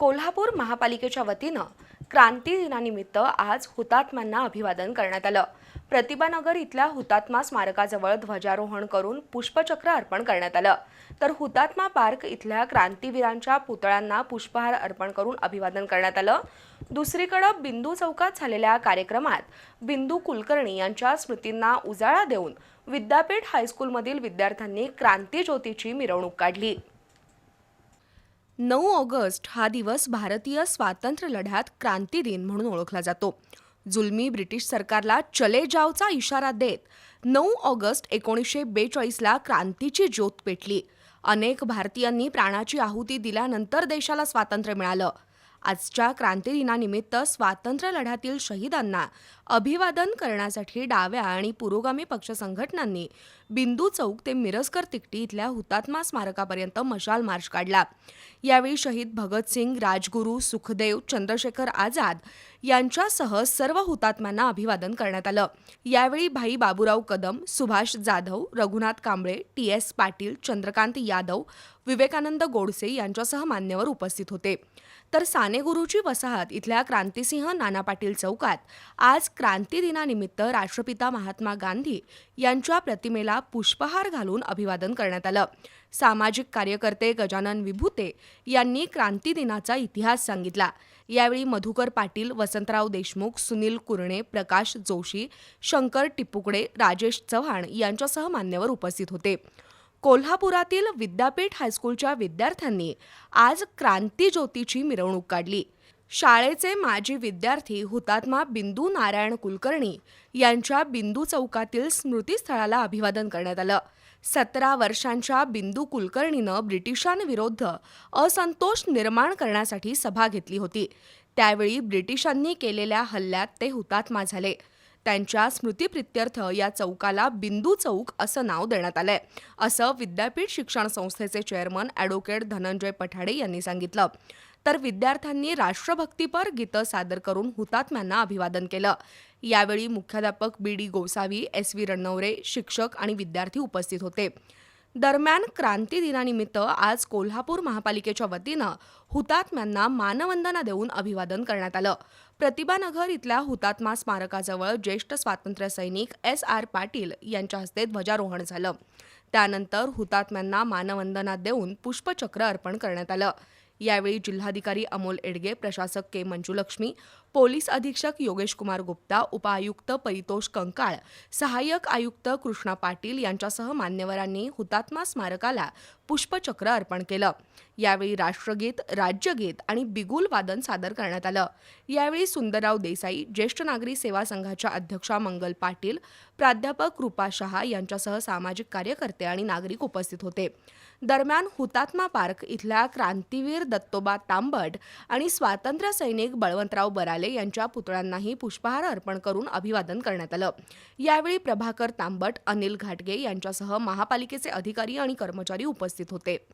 कोल्हापूर महापालिकेच्या वतीनं क्रांती दिनानिमित्त आज हुतात्म्यांना अभिवादन करण्यात आलं. प्रतिभानगर इथल्या हुतात्मा स्मारकाजवळ ध्वजारोहण करून पुष्पचक्र अर्पण करण्यात आलं. तर हुतात्मा पार्क इथल्या क्रांतीवीरांच्या पुतळ्यांना पुष्पहार अर्पण करून अभिवादन करण्यात आलं. दुसरीकडं बिंदू चौकात झालेल्या कार्यक्रमात बिंदू कुलकर्णी यांच्या स्मृतींना उजाळा देऊन विद्यापीठ हायस्कूलमधील विद्यार्थ्यांनी क्रांती ज्योतीची मिरवणूक काढली. नऊ ऑगस्ट हा दिवस भारतीय स्वातंत्र्य लढ्यात क्रांती दिन म्हणून ओळखला जातो. जुलमी ब्रिटिश सरकारला चले जावचा इशारा देत नऊ ऑगस्ट एकोणीसशे बेचाळीसला क्रांतीची ज्योत पेटली. अनेक भारतीयांनी प्राणाची आहुती दिल्यानंतर देशाला स्वातंत्र्य मिळालं. आजच्या क्रांती दिनानिमित्त स्वातंत्र्य लढ्यातील शहीदांना अभिवादन करण्यासाठी डाव्या आणि पुरोगामी पक्ष संघटनांनी बिंदू चौक ते मिरजकर तिकटी इथल्या हुतात्मा स्मारकापर्यंत मशाल मार्च काढला. यावेळी शहीद भगतसिंग राजगुरू सुखदेव चंद्रशेखर आझाद यांच्यासह सर्व हुतात्म्यांना अभिवादन करण्यात आलं. यावेळी भाई बाबूराव कदम सुभाष जाधव रघुनाथ कांबळे टी एस पाटील चंद्रकांत यादव विवेकानंद गोडसे यांच्यासह मान्यवर उपस्थित होते. तर सानेगुरूची वसाहत इथल्या क्रांतिसिंह नाना पाटील चौकात आज क्रांती दिनानिमित्त राष्ट्रपिता महात्मा गांधी यांच्या प्रतिमेला पुष्पहार घालून अभिवादन करण्यात आलं. सामाजिक कार्यकर्ते गजानन विभूते यांनी क्रांती दिनाचा इतिहास सांगितला. यावेळी मधुकर पाटील वसंतराव देशमुख सुनील कुरणे प्रकाश जोशी शंकर टिपुकडे राजेश चव्हाण यांच्यासह मान्यवर उपस्थित होते. कोल्हापुरातील विद्यापीठ हायस्कूलच्या विद्यार्थ्यांनी आज क्रांती ज्योतीची मिरवणूक काढली. शाळेचे माजी विद्यार्थी हुतात्मा बिंदू नारायण कुलकर्णी यांच्या बिंदू चौकातील स्मृतीस्थळाला अभिवादन करण्यात आलं. सतरा वर्षांच्या बिंदू कुलकर्णीनं ब्रिटिशांविरुद्ध असंतोष निर्माण करण्यासाठी सभा घेतली होती. त्यावेळी ब्रिटिशांनी केलेल्या हल्ल्यात ते हुतात्मा झाले. त्यांच्या स्मृतीप्रित्यर्थ या चौकाला बिंदू चौक असं नाव देण्यात आलंय असं विद्यापीठ शिक्षण संस्थेचे चेअरमन ॲडव्होकेट धनंजय पठाडे यांनी सांगितलं. तर विद्यार्थ्यांनी राष्ट्रभक्तीपर गीतं सादर करून हुतात्म्यांना अभिवादन केलं. यावेळी मुख्याध्यापक B D Gosavi S V Rananaware शिक्षक आणि विद्यार्थी उपस्थित होते. दरम्यान क्रांती दिनानिमित्त आज कोल्हापूर महापालिकेच्या वतीनं हुतात्म्यांना मानवंदना देऊन अभिवादन करण्यात आलं. प्रतिभानगर इथल्या हुतात्मा स्मारकाजवळ ज्येष्ठ स्वातंत्र्य सैनिक एस आर पाटील यांच्या हस्ते ध्वजारोहण झालं. त्यानंतर हुतात्म्यांना मानवंदना देऊन पुष्पचक्र अर्पण करण्यात आलं. यावेळी जिल्हाधिकारी अमोल एडगे प्रशासक के मंजुलक्ष्मी पोलीस अधीक्षक योगेश कुमार गुप्ता उपआयुक्त परितोष कंकाळ सहाय्यक आयुक्त कृष्णा पाटील यांच्यासह मान्यवरांनी हुतात्मा स्मारकाला पुष्पचक्र अर्पण केलं. यावेळी राष्ट्रगीत राज्यगीत आणि बिगुल वादन सादर करण्यात आलं. यावेळी सुंदरराव देसाई ज्येष्ठ नागरी सेवा संघाच्या अध्यक्षा मंगल पाटील प्राध्यापक कृपा शहा यांच्यासह सामाजिक कार्यकर्ते आणि नागरिक उपस्थित होते. दरम्यान हुतात्मा पार्क इथल्या क्रांतीवीर दत्तोबा तांबट आणि स्वातंत्र्य सैनिक बळवंतराव बराल यांच्या पुतळ्यांनाही पुष्पहार अर्पण करून अभिवादन करण्यात आलं. यावेळी प्रभाकर तांबट अनिल घाटगे यांच्यासह महापालिकेचे अधिकारी आणि कर्मचारी उपस्थित होते.